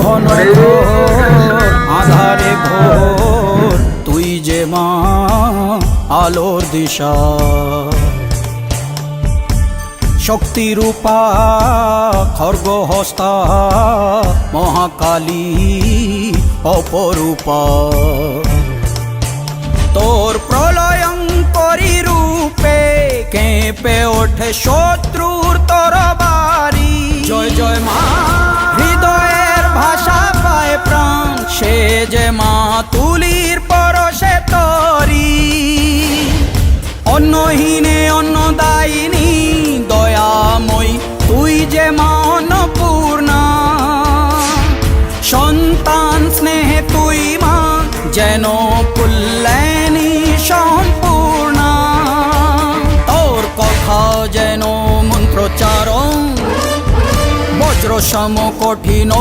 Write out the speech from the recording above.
ঘন আধারে ঘোর, তুই যে মা আলোর দিশা। শক্তিরূপা খর্গ হস্তা মহাকালী অপরূপা। তোর প্রলয়ঙ্করী রূপে কেঁপে ওঠে শত্রুর সে মা তুলির পরশে তরি। অন্নহীনে অন্নদায়িনী, দয়াময়ী, তুই যে মা অন্নপূর্ণা। সন্তান স্নেহে তুই মা, যেন পুল্লেনি সম্পূর্ণা। তোর কথা যেন মন্ত্রচারণ বজ্র সম কঠিন